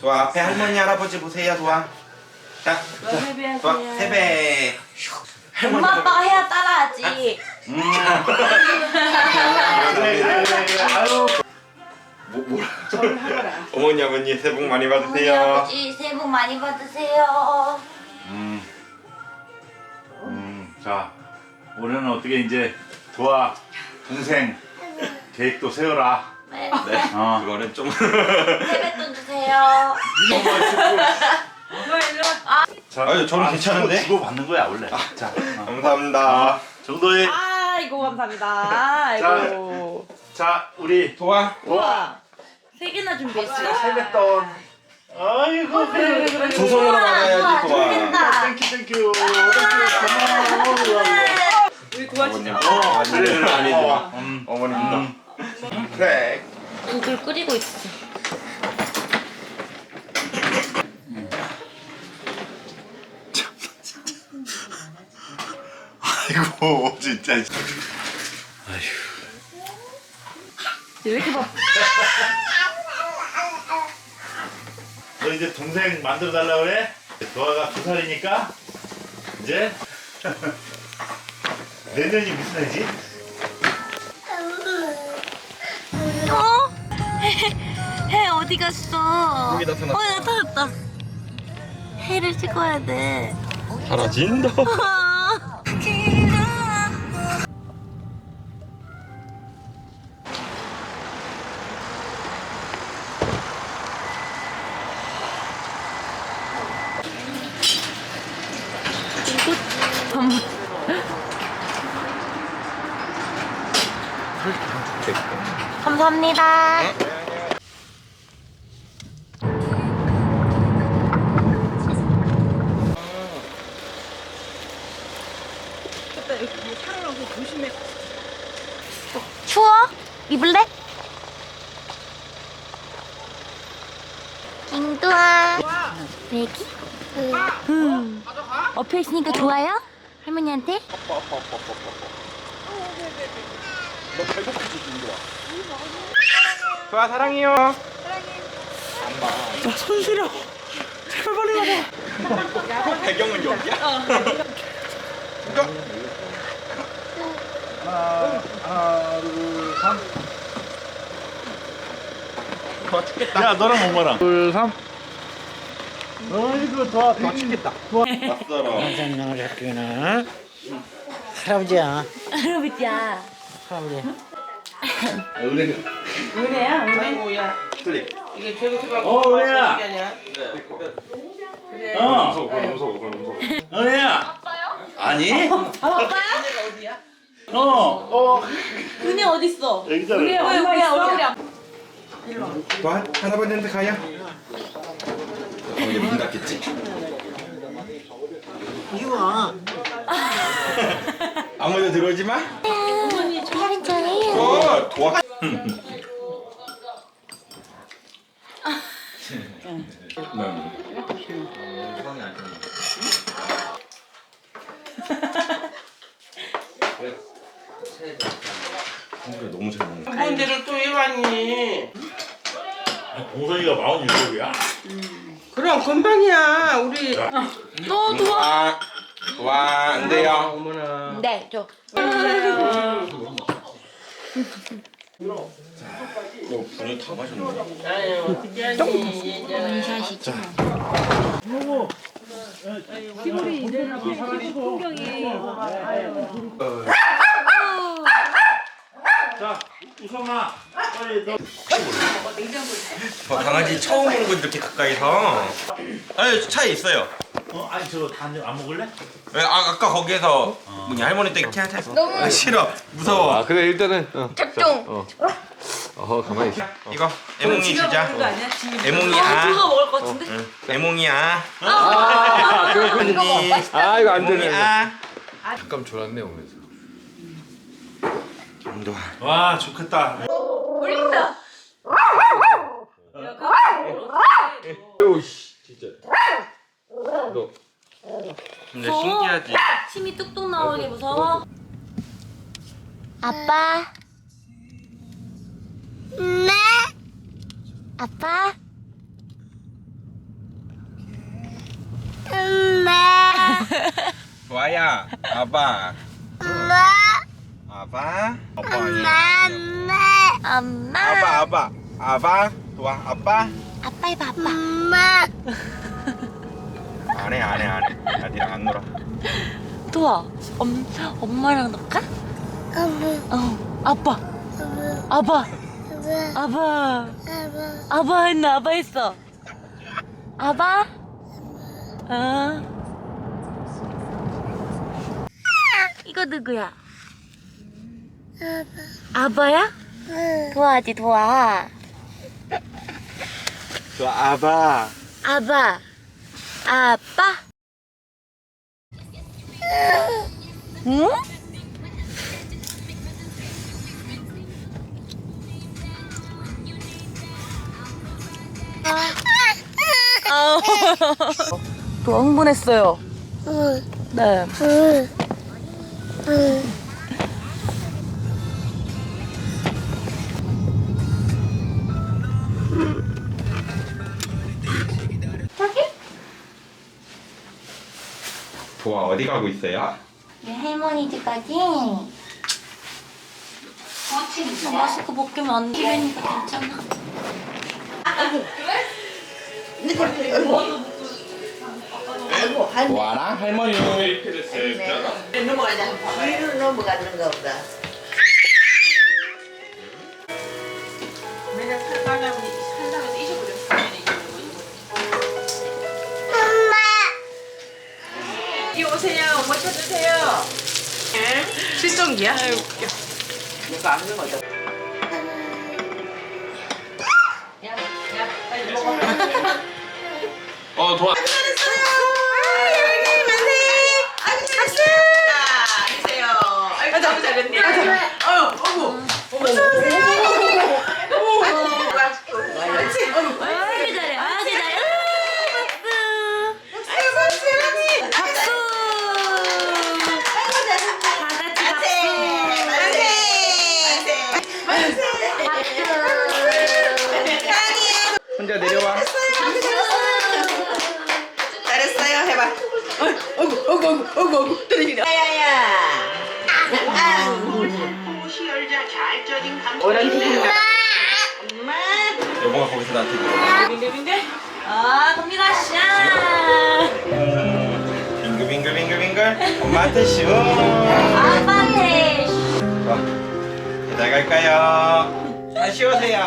좋아 앞에 할머니 할아버지 보세요 좋아 자너 세배 좋아 하세요. 세배 엄마 아빠가 해야 따라하지. 음. 아유 뭐, 뭐라 어머니 아버님 새해 복 많이 어머니 받으세요 아버지 새해 복 많이 받으세요. 음. 음, 자, 올해는 어떻게 이제 도와 동생 계획도 세워라. 네. 네 어. 그거는 좀 세뱃돈 주세요. 자, 아유, 저는 아, 괜찮은데? 주고 받는 거야 원래. 자, 어. 감사합니다 정도의 아이고 감사합니다. 아이고. 자 우리 도와 우와. 세 개나 준비했어요. 세뱃돈. 아이고 그래 그래 그래. 두 손으로 받아야지 도와. 땡큐 땡큐 땡큐 고마워. 우리 도와 어머님 어, 그래, 그래. 도와 음. 어머님도 그래 국을 끓이고 있어. 아이고 진짜. 왜 이렇게 바너 이제 동생 만들어 달라 그래? 도아가 두 살이니까 이제 내년이 무슨 해지? 어? 해 어디 갔어? 여기 나타났다. 어 나타났다. 해를 찍어야 돼. 사라진다 감사합니다. 추워? 입을래? 킹두아 애기? 응. 엎혀 있으니까 좋아요? 할머니한테? 도와. 사랑해요. 배경은 여기야? 이거? 하나 둘 삼. 더 죽겠다 야 너랑 엄마랑 둘 삼. 어이구 도아. 더 죽겠다. 낯설어 장난을 했구나. 할아버지야. 할아버지야. 할아버지. 은혜야? 은혜? 클릭 어 은혜야. 어. 무서워 무서워 무서워. 은혜야. 아니? 아빠야? 어 어. 은혜 어딨어? 여기잖아. 왜 여기야 얼굴이 도와. 할아버지한테 가요? 이제 문 닫겠지? 이거 아무도 들어오지 마 도와 그래 너무 잘 먹는다 뭔데를 또왜 왔니? 동선이가 마흔 유럽이야? 그럼 금방이야 우리. 너 도와. 아, 와, 안 돼요. 어머나. 네, 저 너 분유 다 마셨네. 아유 어떻게 하니 원샷이죠 자 우성아 저 강아지 처음 보는 거 이렇게 가까이서. 아니, 차에 있어요. 어, 아니 저거 단안 먹을래? 왜, 아, 아까 거기에서 뭐냐 할머니 댁 차에서. 아, 싫어. 무서워. 아 그래 일단은 어. 작종 어. 어 가만히 있어. 이거 애몽이 주자. 애몽이 아 아. 먹을 것 같은데? 응. 애몽이야. 아 그렇군요. 언니. 아 이거 안 애몽이 되네. 아. 잠깐 졸았네 오면서. 정도야. 와 좋겠다 울린다. 야, 그걸 어떻게 오씨 진짜. 너 근데 신기하지. 침이 뚝뚝 나오는 게 무서워? 아빠. 네. 아빠. 네. 와야 아빠. 네. 아빠. 아빠. 아빠. 엄마. 아빠 아빠 아빠 도아 아빠 아빠 해봐 아빠. 안해 안해 안해 나 니랑 안 놀아 도와. 엄 엄마랑 놀까? 어. 아빠. 아빠. 아빠. 아빠 했나 아빠 했어. 아빠. 어. 이거 누구야? 아빠야? 도와지 도와. 도아 아빠 아빠. 아빠. 응? 아. 또 흥분했어요. 네. 도아 어디 가고 있어요? 내 할머니 집까지. 마스크 벗기면 안 되니까 괜찮아. 도아랑 할머니. 위로 넘어가는가 보다. 이리 오세요. 뭐 찾으세요? 실종기야? 아유 웃겨. 내가 안 먹어. 어 도아 해봐. 어구, 어구, 어구, 어구, 어구. 떨어지네. 야야야. 엄마. 여보가 거기서 나한테 물어봐 아, 갑니다. 샤. 빙글빙글 빙글빙글 엄마한테 슈 아빠한테. 자, 잘 갈까요? 잘 쉬우세요